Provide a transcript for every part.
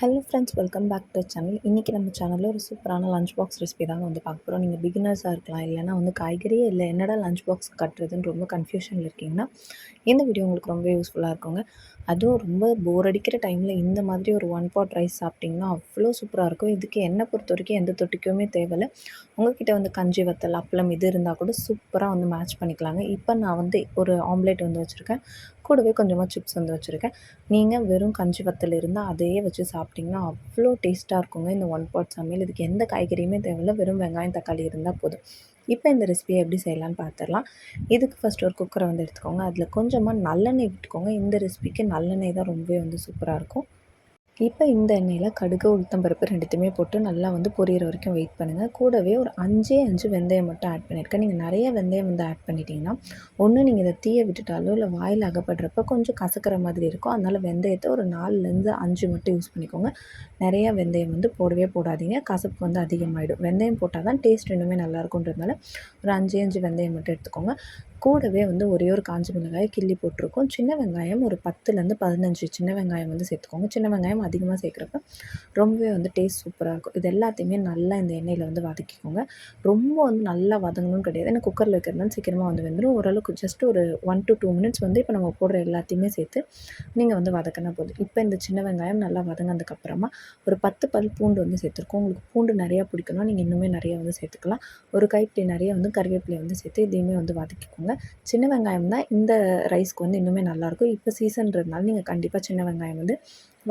Hello friends welcome back to channel இன்றைக்கி நம்ம சேனலில் ஒரு சூப்பரான லஞ்ச் பாக்ஸ் ரெசிபி தாங்க வந்து பார்க்க போகிறோம் நீங்கள் பிகினர்ஸாக இருக்கலாம் இல்லைனா வந்து காய்கறியே இல்லை என்னடா லஞ்ச் பாக்ஸ் கட்டுறதுன்னு ரொம்ப கன்ஃபியூஷனில் இருக்கீங்கன்னா இந்த வீடியோ உங்களுக்கு ரொம்ப யூஸ்ஃபுல்லாக இருக்குங்க. அதுவும் ரொம்ப போர் அடிக்கிற டைமில் இந்த மாதிரி ஒரு ஒன் பாட் ரைஸ் சாப்பிட்டிங்கன்னா அவ்வளோ சூப்பராக இருக்கும். இதுக்கு என்னை பொறுத்த வரைக்கும் எந்த தொட்டிக்குமே தேவையில்லை. உங்கள்கிட்ட வந்து கஞ்சி வத்தல் அப்பளம் இது இருந்தால் கூட சூப்பராக வந்து மேட்ச் பண்ணிக்கலாங்க. இப்போ நான் வந்து ஒரு ஆம்லேட் வந்து வச்சுருக்கேன். கூடவே கொஞ்சமாக சிப்ஸ் வந்து வச்சுருக்கேன். நீங்கள் வெறும் கஞ்சி வத்தல் இருந்தால் அதையே வச்சு சாப்பிட்டிங்கன்னா அவ்வளோ டேஸ்ட்டாக இருக்குங்க. இந்த ஒன் பாட் சமையல். இதுக்கு எந்த காய்கறியுமே தேவையில்ல. வெறும் வெங்காயம் தக்காளி இருந்தால் போதும். இப்போ இந்த ரெசிபியை எப்படி செய்யலான்னு பார்த்துடலாம் இதுக்கு ஃபஸ்ட் ஒரு குக்கரை வந்து எடுத்துக்கோங்க. அதில் கொஞ்சமாக நல்லெண்ணெய் விட்டுக்கோங்க. இந்த ரெசிபிக்கு நல்லெண்ணெய் தான் ரொம்பவே வந்து சூப்பராக இருக்கும். இப்போ இந்த எண்ணெயில் கடுகு உளுத்தம்பருப்பு ரெண்டுத்தையுமே போட்டு நல்லா வந்து பொரியிற வரைக்கும் வெயிட் பண்ணுங்கள் கூடவே ஒரு அஞ்சே அஞ்சு வெந்தயம் மட்டும் ஆட் பண்ணியிருக்கேன் நீங்கள் நிறைய வெந்தயம் வந்து ஆட் பண்ணிட்டீங்கன்னா ஒன்று நீங்கள் இதை தீயை விட்டுட்டாலோ இல்லை வாயில் அகப்படுறப்ப கொஞ்சம் கசக்கிற மாதிரி இருக்கும். அதனால் வெந்தயத்தை ஒரு நாலுலேருந்து அஞ்சு மட்டும் யூஸ் பண்ணிக்கோங்க. நிறையா வெந்தயம் வந்து போடவே போடாதீங்க. கசப்பு வந்து அதிகமாகிடும் வெந்தயம் போட்டால் தான் டேஸ்ட் இன்னுமே நல்லாயிருக்குன்றதுனால ஒரு அஞ்சு அஞ்சு வெந்தயம் மட்டும் எடுத்துக்கோங்க. கூடவே வந்து ஒரே ஒரு காஞ்ச மிளகாய் கிள்ளி போட்டிருக்கோம். சின்ன வெங்காயம் ஒரு பத்துலேருந்து பதினஞ்சு சின்ன வெங்காயம் வந்து சேர்த்துக்கோங்க. சின்ன வெங்காயம் அதிகமாக சேர்க்குறப்ப ரொம்பவே வந்து டேஸ்ட் சூப்பராக இருக்கும். இது எல்லாத்தையுமே நல்லா இந்த எண்ணெயில் வந்து வதக்கிக்கோங்க. ரொம்ப வந்து நல்லா வதங்கணும்னு கிடையாது. ஏன்னா குக்கரில் வைக்கிறதுனால சீக்கிரமாக வந்து வெந்துடும் ஓரளவுக்கு ஜஸ்ட் ஒரு ஒன் டு டூ மினிட்ஸ் வந்து இப்போ நம்ம போடுற எல்லாத்தையுமே சேர்த்து நீங்கள் வந்து வதக்கினா போதும். இப்போ இந்த சின்ன வெங்காயம் நல்லா வதங்கினதுக்கப்புறமா ஒரு பத்து பல் பூண்டு வந்து சேர்த்துருக்கோம். உங்களுக்கு பூண்டு நிறையா பிடிக்கணும் நீங்கள் இன்னுமே நிறையா வந்து சேர்த்துக்கலாம். ஒரு கைப்பிடி நிறைய வந்து கருவேப்பிலை வந்து சேர்த்து இதையுமே வந்து வதக்கிக்கோங்க. சின்ன வெங்காயம் தான் இந்த ரைஸ்க்கு வந்து இன்னுமே நல்லாயிருக்கும் இப்போ சீசன்றதுனால நீங்கள் கண்டிப்பாக சின்ன வெங்காயம் வந்து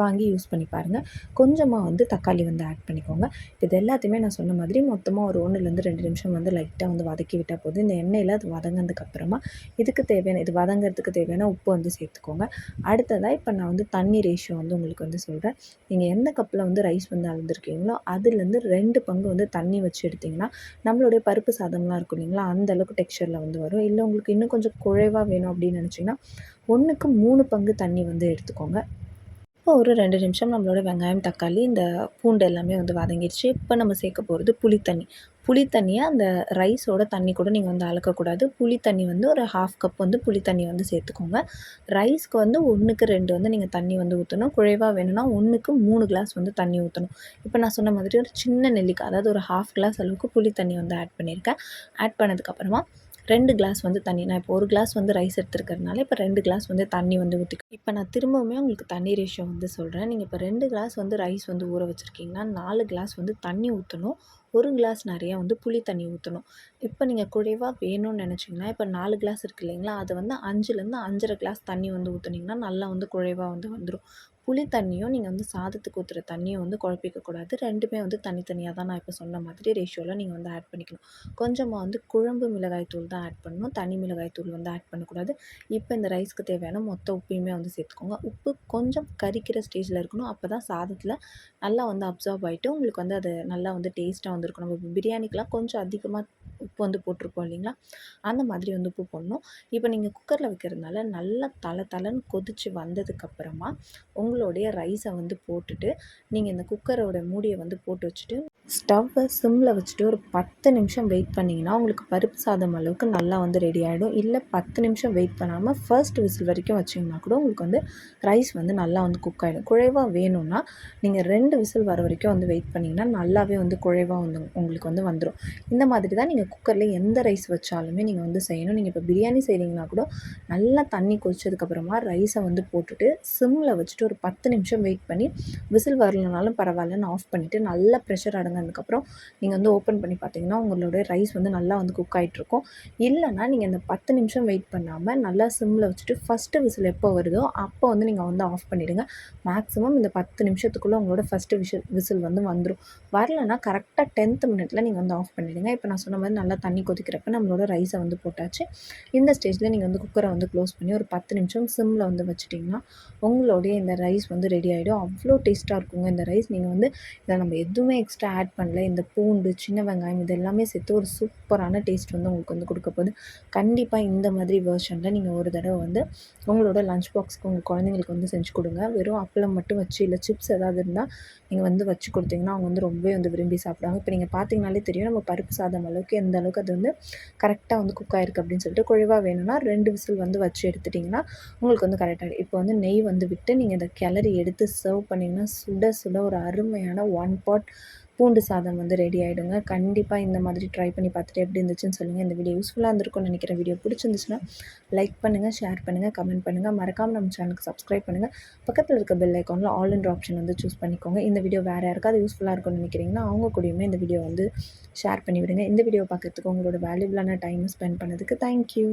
வாங்கி யூஸ் பண்ணி பாருங்கள் கொஞ்சமாக வந்து தக்காளி வந்து ஆட் பண்ணிக்கோங்க. இது எல்லாத்தையுமே நான் சொன்ன மாதிரி மொத்தமாக ஒரு ஒன்றுலேருந்து ரெண்டு நிமிஷம் வந்து லைட்டாக வந்து வதக்கி விட்டால் போதும். இந்த எண்ணெயில் அது வதங்கினதுக்கப்புறமா இதுக்கு தேவையான இது வதங்கிறதுக்கு தேவையான உப்பு வந்து சேர்த்துக்கோங்க. அடுத்ததாக இப்போ நான் வந்து தண்ணி ரேஷியோ வந்து உங்களுக்கு வந்து சொல்கிறேன் நீங்கள் எந்த கப்பில் வந்து ரைஸ் வந்து அளந்துருக்கீங்களோ அதுலேருந்து ரெண்டு பங்கு வந்து தண்ணி வச்சு எடுத்திங்கன்னா நம்மளுடைய பருப்பு சாதம்லாம் இருக்கும் இல்லைங்களா அந்த அளவுக்கு டெக்ஸ்சரில் வந்து வரும். இல்லை உங்களுக்கு இன்னும் கொஞ்சம் குழைவாக வேணும் அப்படின்னு நினச்சிங்கன்னா ஒன்றுக்கு மூணு பங்கு தண்ணி வந்து எடுத்துக்கோங்க. இப்போ ஒரு ரெண்டு நிமிஷம் நம்மளோட வெங்காயம் தக்காளி இந்த பூண்டு எல்லாமே வந்து வதங்கிடுச்சு இப்போ நம்ம சேர்க்க போகிறது புளித்தண்ணி புளித்தண்ணியை புளி தண்ணியை அந்த ரைஸோட தண்ணி கூட நீங்கள் வந்து அளக்கக்கூடாது புளி தண்ணி வந்து ஒரு ஹாஃப் கப் வந்து புளித்தண்ணி வந்து சேர்த்துக்கோங்க. ரைஸ்க்கு வந்து ஒன்றுக்கு ரெண்டு வந்து நீங்கள் தண்ணி வந்து ஊற்றணும் குழைவாக வேணும்னா ஒன்றுக்கு மூணு கிளாஸ் வந்து தண்ணி ஊற்றணும் இப்போ நான் சொன்ன மாதிரி ஒரு சின்ன நெல்லிக்காய் அதாவது ஒரு ஹாஃப் கிளாஸ் அளவுக்கு புளி தண்ணி வந்து ஆட் பண்ணியிருக்கேன். ஆட் பண்ணதுக்கப்புறமா ரெண்டு கிளாஸ் வந்து தண்ணி. நான் இப்போ ஒரு கிளாஸ் வந்து ரைஸ் எடுத்துருக்கறதுனால இப்போ ரெண்டு கிளாஸ் வந்து தண்ணி வந்து ஊற்றி இப்போ நான் திரும்பவுமே உங்களுக்கு தண்ணி ரேஷியோ வந்து சொல்கிறேன் நீங்கள் இப்போ ரெண்டு கிளாஸ் வந்து ரைஸ் வந்து ஊற வச்சுருக்கீங்கன்னா நாலு கிளாஸ் வந்து தண்ணி ஊற்றணும் ஒரு கிளாஸ் நிறையா வந்து புளி தண்ணி ஊற்றணும் இப்போ நீங்கள் குறைவாக வேணும்னு நினச்சிங்கன்னா இப்போ நாலு கிளாஸ் இருக்குது இல்லைங்களா? அது வந்து அஞ்சுலேருந்து அஞ்சரை கிளாஸ் தண்ணி வந்து ஊற்றுனீங்கன்னா நல்லா வந்து குழைவாக வந்து வந்துடும் புளி தண்ணியும் நீங்கள் வந்து சாதத்துக்கு ஊற்றுற தண்ணியும் வந்து குழப்பிக்கக்கூடாது ரெண்டுமே வந்து தனித்தனியாக தான் நான் இப்போ சொன்ன மாதிரி ரேஷியோவில் நீங்கள் வந்து ஆட் பண்ணிக்கணும். கொஞ்சமாக வந்து குழம்பு மிளகாய் தூள் தான் ஆட் பண்ணணும். தனி மிளகாய் தூள் வந்து ஆட் பண்ணக்கூடாது. இப்போ இந்த ரைஸ்க்கு தேவையான மொத்த உப்பையுமே வந்து சேர்த்துக்கோங்க. உப்பு கொஞ்சம் கரிக்கிற ஸ்டேஜில் இருக்கணும். அப்போ தான் சாதத்தில் நல்லா வந்து அப்சர்வ் ஆகிட்டு உங்களுக்கு வந்து அது நல்லா வந்து டேஸ்ட்டாக வந்திருக்கும். நம்ம பிரியாணிக்கெலாம் கொஞ்சம் அதிகமாக உப்பு வந்து போட்டிருப்போம் இல்லைங்களா? அந்த மாதிரி வந்து உப்பு போடணும். இப்போ நீங்கள் குக்கரில் வைக்கிறதுனால நல்லா தலை தலைன்னு கொதித்து வந்ததுக்கப்புறமா உங்களுடைய ரைஸை வந்து போட்டுட்டு நீங்கள் இந்த குக்கரோட மூடியை வந்து போட்டு வச்சுட்டு ஸ்டவ்வை சிம்மில் வச்சுட்டு ஒரு பத்து நிமிஷம் வெயிட் பண்ணிங்கன்னா உங்களுக்கு பருப்பு சாதம் அளவுக்கு நல்லா வந்து ரெடி ஆகிடும் இல்லை பத்து நிமிஷம் வெயிட் பண்ணாமல் ஃபர்ஸ்ட் விசில் வரைக்கும் வச்சிங்கன்னா கூட உங்களுக்கு வந்து ரைஸ் வந்து நல்லா வந்து குக் ஆகிடும் குழைவாக வேணும்னா நீங்கள் ரெண்டு விசில் வர வரைக்கும் வந்து வெயிட் பண்ணிங்கன்னா நல்லாவே வந்து குழைவாக வந்து உங்களுக்கு வந்து வந்துடும் இந்த மாதிரி தான் நீங்கள் குக்கரில் எந்த ரைஸ் வச்சாலுமே நீங்கள் வந்து செய்யணும். நீங்கள் இப்போ பிரியாணி செய்கிறீங்கன்னா கூட நல்லா தண்ணி கொதிச்சதுக்கப்புறமா ரைஸை வந்து போட்டுட்டு சிம்மில் வச்சுட்டு ஒரு பத்து நிமிஷம் வெயிட் பண்ணி விசில் வரலனாலும் பரவாயில்லன்னு ஆஃப் பண்ணிவிட்டு நல்லா ப்ரெஷர் அடங்க வதங்கினதுக்கப்புறம் நீங்கள் வந்து ஓப்பன் பண்ணி பார்த்தீங்கன்னா உங்களோட ரைஸ் வந்து நல்லா வந்து குக் ஆகிட்ருக்கும் இல்லைனா நீங்கள் இந்த பத்து நிமிஷம் வெயிட் பண்ணாமல் நல்லா சிம்மில் வச்சுட்டு ஃபஸ்ட்டு விசில் எப்போ வருதோ அப்போ வந்து நீங்கள் வந்து ஆஃப் பண்ணிவிடுங்க மேக்ஸிமம் இந்த பத்து நிமிஷத்துக்குள்ளே உங்களோட ஃபஸ்ட்டு விசில் விசில் வந்து வந்துடும் வரலன்னா கரெக்டாக டென்த் மினிட்ல நீங்கள் வந்து ஆஃப் பண்ணிவிடுங்க இப்போ நான் சொன்ன மாதிரி நல்லா தண்ணி கொதிக்கிறப்ப நம்மளோட ரைஸை வந்து போட்டாச்சு. இந்த ஸ்டேஜில் நீங்கள் வந்து குக்கரை வந்து க்ளோஸ் பண்ணி ஒரு பத்து நிமிஷம் சிம்மில் வந்து வச்சுட்டிங்கன்னா உங்களுடைய இந்த ரைஸ் வந்து ரெடி ஆகிடும் அவ்வளோ டேஸ்ட்டாக இருக்குங்க. இந்த ரைஸ் நீங்கள் வந்து இதை நம்ம எதுவுமே எக்ஸ்ட்ரா ஆட் ஆட் பண்ணல. இந்த பூண்டு சின்ன வெங்காயம் இது எல்லாமே சேர்த்து ஒரு சூப்பரான டேஸ்ட் வந்து உங்களுக்கு வந்து கொடுக்க போகுது. கண்டிப்பாக இந்த மாதிரி வேர்ஷனில் நீங்கள் ஒரு தடவை வந்து உங்களோட லஞ்ச் பாக்ஸ்க்கு உங்கள் குழந்தைங்களுக்கு வந்து செஞ்சு கொடுங்க. வெறும் அப்பளம் மட்டும் வச்சு இல்லை சிப்ஸ் ஏதாவது இருந்தால் நீங்கள் வந்து வச்சு கொடுத்தீங்கன்னா அவங்க வந்து ரொம்பவே வந்து விரும்பி சாப்பிடுவாங்க. இப்போ நீங்கள் பார்த்தீங்கனாலே தெரியும் நம்ம பருப்பு சாதம் அளவுக்கு எந்த அளவுக்கு அது வந்து கரெக்டாக வந்து குக் ஆகிருக்கு அப்படின்னு சொல்லிட்டு குழைவாக வேணும்னா ரெண்டு விசில் வந்து வச்சு எடுத்துட்டிங்கன்னா உங்களுக்கு வந்து கரெக்டாக இப்போ வந்து நெய் வந்து விட்டு நீங்கள் இதை கிளறி எடுத்து சர்வ் பண்ணிங்கன்னா சுட சுட ஒரு அருமையான ஒன் பாட் பூண்டு சாதம் வந்து ரெடி ஆகிடுங்க கண்டிப்பாக இந்த மாதிரி ட்ரை பண்ணி பார்த்துட்டு எப்படி இருந்துச்சுன்னு சொல்லுங்கள் இந்த வீடியோ யூஸ்ஃபுல்லாக இருந்திருக்கும்னு நினைக்கிறேன் வீடியோ பிடிச்சிருந்துச்சுன்னா லைக் பண்ணுங்கள் ஷேர் பண்ணுங்கள் கமெண்ட் பண்ணுங்கள் மறக்காமல் நம்ம சேனலுக்கு சப்ஸ்கிரைப் பண்ணுங்கள் பக்கத்தில் இருக்க பெல் ஐக்கானில் ஆல் இண்ட் ஆப்ஷன் வந்து சூஸ் பண்ணிக்கோங்க. இந்த வீடியோ வேறு யாருக்காவது யூஸ்ஃபுல்லாக இருக்கும்னு நினைக்கிறீங்கன்னா அவங்க கூடயுமே இந்த வீடியோ வந்து ஷேர் பண்ணி விடுங்க இந்த வீடியோ பார்க்குறதுக்கு உங்களோட வேல்யூபிளான டைம் ஸ்பெண்ட் பண்ணதுக்கு தேங்க்யூ